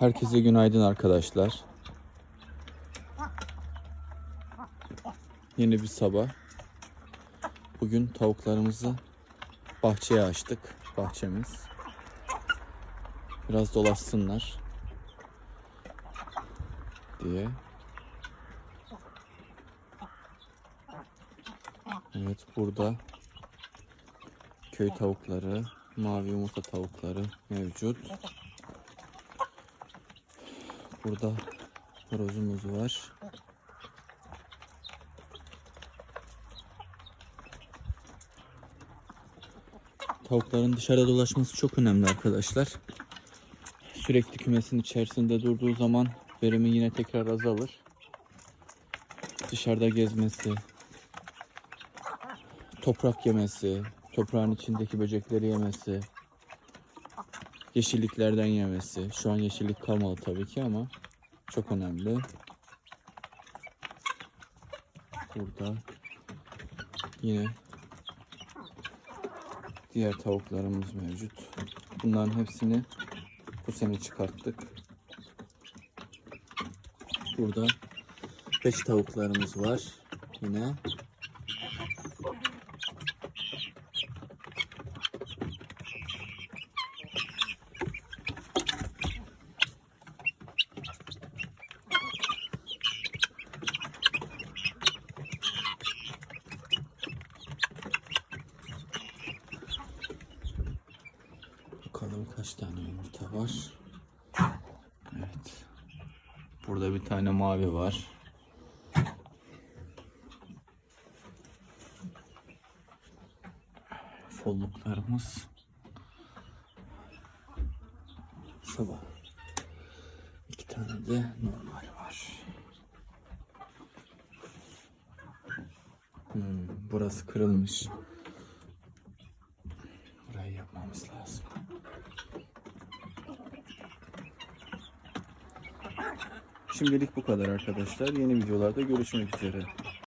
Herkese günaydın arkadaşlar. Yeni bir sabah. Bugün tavuklarımızı bahçeye açtık. Bahçemiz. Biraz dolaşsınlar diye. Evet burada köy tavukları, mavi yumurta tavukları mevcut. Burada horozumuz var. Tavukların dışarıda dolaşması çok önemli arkadaşlar. Sürekli kümesin içerisinde durduğu zaman verimi yine tekrar azalır. Dışarıda gezmesi, toprak yemesi, toprağın içindeki böcekleri yemesi, yeşilliklerden yemesi. Şu an yeşillik kalmadı tabii ki ama çok önemli. Burada yine diğer tavuklarımız mevcut. Bunların hepsini bu sene çıkarttık. Burada beş tavuklarımız var yine. Bakalım kaç tane yumurta var. Evet. Burada bir tane mavi var. Folluklarımız sabah. İki tane de normal var. Hmm, burası kırılmış. Şimdilik bu kadar arkadaşlar. Yeni videolarda görüşmek üzere.